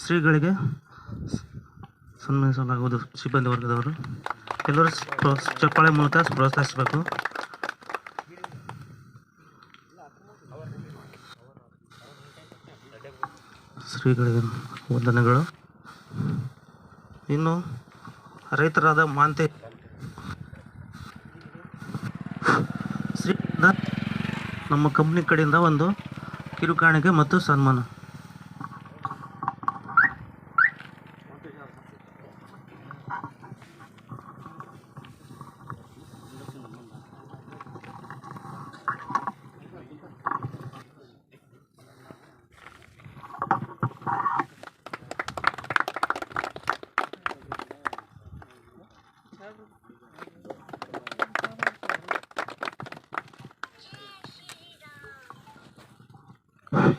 ಶ್ರೀಗಳಿಗೆ ಸನ್ಮಾನಿಸಲಾಗುವುದು ಸಿಬ್ಬಂದಿ ವರ್ಗದವರು. ಎಲ್ಲರೂ ಚಪ್ಪಾಳೆ ಮೂಲಕ ಪ್ರೋತ್ಸಾಹಿಸಬೇಕು. ಶ್ರೀಗಳಿಗೆ ವಂದನೆಗಳು. ಇನ್ನು ರೈತರಾದ ಮಾಂತೆ ಶ್ರೀ ನಮ್ಮ ಕಂಪ್ನಿ ಕಡೆಯಿಂದ ಒಂದು ಕಿರುಕಾಣಿಕೆ ಮತ್ತು ಸನ್ಮಾನ.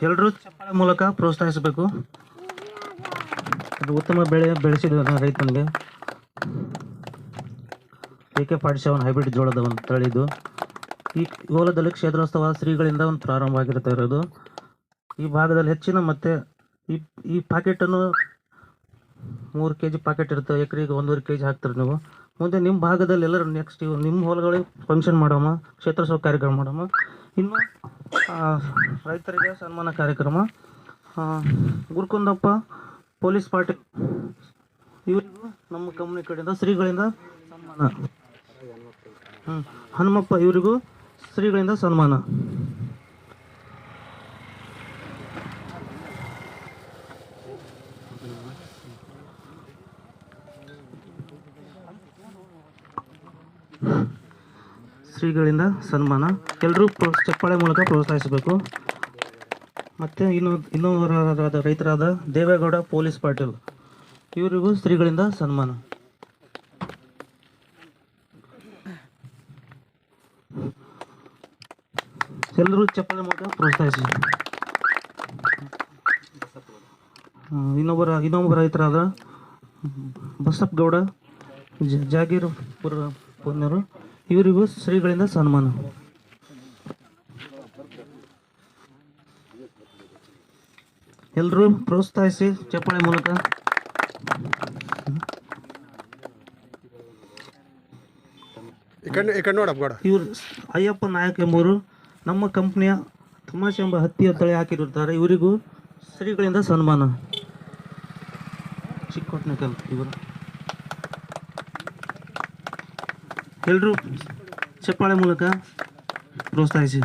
ಎಲ್ಲರೂ ಚಪ್ಪಳ ಮೂಲಕ ಪ್ರೋತ್ಸಾಹಿಸಬೇಕು. ಇದು ಉತ್ತಮ ಬೆಳೆ ಬೆಳೆಸಿದ ರೈತನಿಗೆ. A K forty seven hybrid ಜೋಳದ ಒಂದು ತಳಿದು. ಈ ಹೋಲದಲ್ಲಿ ಕ್ಷೇತ್ರೋತ್ಸವ ಶ್ರೀಗಳಿಂದ ಒಂದು ಪ್ರಾರಂಭ ಆಗಿರ್ತಾ ಇರೋದು. ಈ ಭಾಗದಲ್ಲಿ ಹೆಚ್ಚಿನ ಮತ್ತೆ ಈ ಈ ಪಾಕೆಟನ್ನು ಮೂರು ಕೆ ಜಿ ಪ್ಯಾಕೆಟ್ ಇರುತ್ತೆ. ಎಕರೆಗೆ ಒಂದೂವರೆ ಕೆ ಜಿ ಹಾಕ್ತಾರೆ ನೀವು. ಮುಂದೆ ನಿಮ್ಮ ಭಾಗದಲ್ಲಿ ಎಲ್ಲರೂ ನೆಕ್ಸ್ಟ್ ಇವು ನಿಮ್ಮ ಹೊಲಗಳಿಗೆ ಫಂಕ್ಷನ್ ಮಾಡೋಮ, ಕ್ಷೇತ್ರೋತ್ಸವ ಕಾರ್ಯಕ್ರಮ ಮಾಡೋಮ. ಇನ್ನು ರೈತರಿಗೆ ಸನ್ಮಾನ ಕಾರ್ಯಕ್ರಮ. Gurukundappa police party. ಇವರಿಗೂ ನಮ್ಮ ಕಂಪ್ನಿ ಕಡೆಯಿಂದ ಶ್ರೀಗಳಿಂದ ಸನ್ಮಾನ. ಹ್ಞೂ ಹನುಮಪ್ಪ ಇವರಿಗೂ ಶ್ರೀಗಳಿಂದ ಸನ್ಮಾನ. ಶ್ರೀಗಳಿಂದ ಸನ್ಮಾನ. ಎಲ್ಲರೂ ಪ್ರೋ- ಚಪ್ಪಾಳೆ ಮೂಲಕ ಪ್ರೋತ್ಸಾಹಿಸಬೇಕು. ಮತ್ತು ಇನ್ನು ಇನ್ನೊಬ್ಬರಾದ ರೈತರಾದ ದೇವೇಗೌಡ ಪೊಲೀಸ್ ಪಾಟೀಲ್. ಇವರಿಗೂ ಶ್ರೀಗಳಿಂದ ಸನ್ಮಾನ. ಎಲ್ಲರೂ ಚಪ್ಪಾಳೆ ಮೂಲಕ ಪ್ರೋತ್ಸಾಹಿಸಿ. ಇನ್ನೊಬ್ಬರ ಇನ್ನೊಬ್ಬರ ರೈತರಾದ ಬಸಪ್ಪಗೌಡ ಜಾಗೀರ್ ಪುರ ಪುಣ್ಯರು ಇವರಿಗೂ ಶ್ರೀಗಳಿಂದ ಸನ್ಮಾನ. ಎಲ್ಲರೂ ಪ್ರೋತ್ಸಾಹಿಸಿ ಚಪ್ಪಾಳೆ ಮೂಲಕ. ಇವರು ಅಯ್ಯಪ್ಪ ನಾಯಕ್ ಎಂಬುವರು ನಮ್ಮ ಕಂಪ್ನಿಯ ತಮಾಷೆ ಎಂಬ ಹತ್ತಿಯ ತಳಿ ಹಾಕಿರುತ್ತಾರೆ. ಇವರಿಗೂ ಶ್ರೀಗಳಿಂದ ಸನ್ಮಾನ. ಚಿಕ್ಕೋಟ್ನಕಲ್ ಇವರು. ಎಲ್ಲರೂ ಚಪ್ಪಾಳೆ ಮೂಲಕ ಪ್ರೋತ್ಸಾಹಿಸಿ.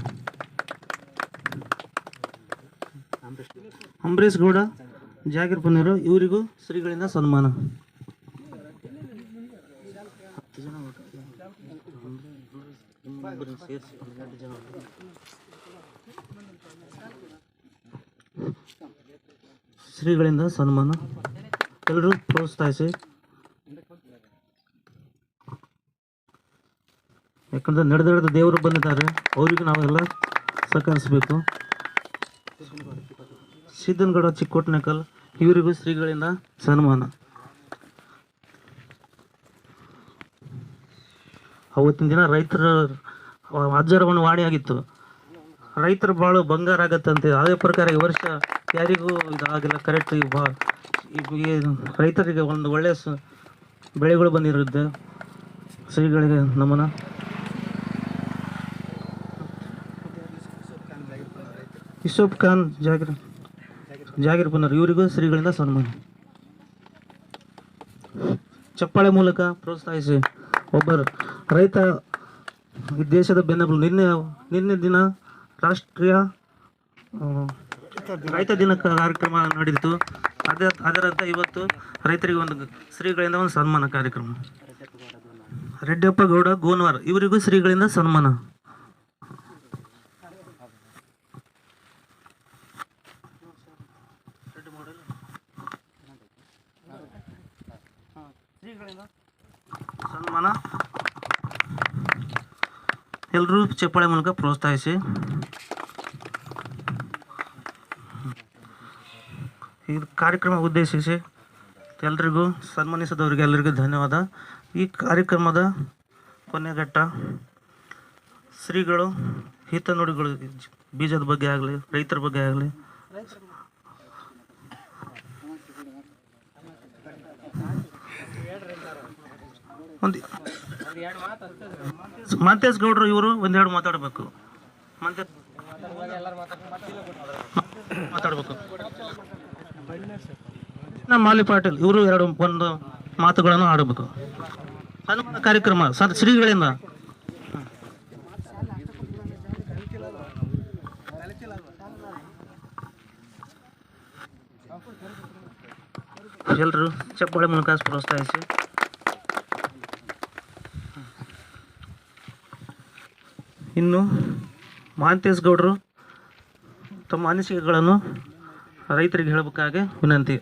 ಅಂಬರೀಶ್ ಗೌಡ ಜಾಗೀರ್ ಪನ್ನೀರು, ಇವರಿಗೂ ಶ್ರೀಗಳಿಂದ ಸನ್ಮಾನ. ಶ್ರೀಗಳಿಂದ ಸನ್ಮಾನ. ಎಲ್ಲರೂ ಪ್ರೋತ್ಸಾಹಿಸಿ. ಯಾಕಂದ್ರೆ ನಡೆದ ನಡೆದ ದೇವರು ಬಂದಿದ್ದಾರೆ. ಅವರಿಗೂ ನಾವೆಲ್ಲ ಸಹಕರಿಸಬೇಕು. ಸಿದ್ದನಗಡ ಚಿಕ್ಕೋಟ್ನಕಲ್, ಇವರಿಗೂ ಶ್ರೀಗಳಿಂದ ಸನ್ಮಾನ. ಅವತ್ತಿನ ದಿನ ರೈತರ ಅಜ್ಜರವನ್ನು ವಾಡಿ ಆಗಿತ್ತು. ರೈತರ ಬಾಳು ಬಂಗಾರ ಆಗತ್ತಂತೆ. ಅದೇ ಪ್ರಕಾರ ಈ ವರ್ಷ ಯಾರಿಗೂ ಇದಾಗಿಲ್ಲ. ಕರೆಕ್ಟ್ ಈ ಬಾ ಈ- ಈ ರೈತರಿಗೆ ಒಂದು ಒಳ್ಳೆಯ ಬೆಳೆಗಳು ಬಂದಿರುತ್ತೆ. ಶ್ರೀಗಳಿಗೆ ನಮನ. ಯೂಸುಫ್ ಖಾನ್, ಜಾಗಿರ್ ಜಾಗೀರ್ ಪುನರ್. ಇವರಿಗೂ ಶ್ರೀಗಳಿಂದ ಸನ್ಮಾನ. ಚಪ್ಪಾಳೆ ಮೂಲಕ ಪ್ರೋತ್ಸಾಹಿಸಿ. ಒಬ್ಬರು ರೈತ ದೇಶದ ಬೆನ್ನೆಲುಬು. ನಿನ್ನೆ ನಿನ್ನೆ ದಿನ ರಾಷ್ಟ್ರೀಯ ರೈತ ದಿನ ಕಾರ್ಯಕ್ರಮ ನಡೆದಿತ್ತು. ಅದೇ ಅದರಂತೆ ಇವತ್ತು ರೈತರಿಗೆ ಒಂದು ಶ್ರೀಗಳಿಂದ ಒಂದು ಸನ್ಮಾನ ಕಾರ್ಯಕ್ರಮ. ರೆಡ್ಡಪ್ಪ ಗೌಡ, ಗೋನ್ವಾರ್. ಇವರಿಗೂ ಶ್ರೀಗಳಿಂದ ಸನ್ಮಾನ. ಸನ್ಮಾನ. ಎಲ್ಲರೂ ಚಪ್ಪಾಳೆ ಮೂಲಕ ಪ್ರೋತ್ಸಾಹಿಸಿ. ಈ ಕಾರ್ಯಕ್ರಮ ಉದ್ದೇಶಿಸಿ ಎಲ್ರಿಗೂ ಸನ್ಮಾನಿಸಿದವರಿಗೆ ಎಲ್ಲರಿಗೂ ಧನ್ಯವಾದ. ಈ ಕಾರ್ಯಕ್ರಮದ ಕೊನೆಘಟ್ಟ ಶ್ರೀಗಳು ಹಿತ ನುಡಿಗಳು ಬೀಜದ ಬಗ್ಗೆ ಆಗಲಿ ರೈತರ ಬಗ್ಗೆ ಆಗಲಿ. ಒಂದು ಮಂತೇಶ್ ಗೌಡ್ರು ಇವರು ಒಂದೆರಡು ಮಾತಾಡಬೇಕು. ಮಂತೇಶ್ ಮಾತಾಡಬೇಕು. ನಮ್ಮ ಮಾಲಿ ಪಾಟೀಲ್, ಇವರು ಎರಡು ಒಂದು ಮಾತುಗಳನ್ನು ಆಡಬೇಕು. ಸನ್ಮಾನ ಕಾರ್ಯಕ್ರಮ, ಸರ್, ಶ್ರೀಗಳಿಂದ. ಎಲ್ಲರೂ ಚಪ್ಪಾಳೆ ಮೂಲಕ ಪ್ರೋತ್ಸಾಹಿಸಿ. ಇನ್ನು ಮಹಾಂತೇಶ್ ಗೌಡರು ತಮ್ಮ ಅನಿಸಿಕೆಗಳನ್ನು ರೈತರಿಗೆ ಹೇಳಬೇಕಾಗಿ ವಿನಂತಿ.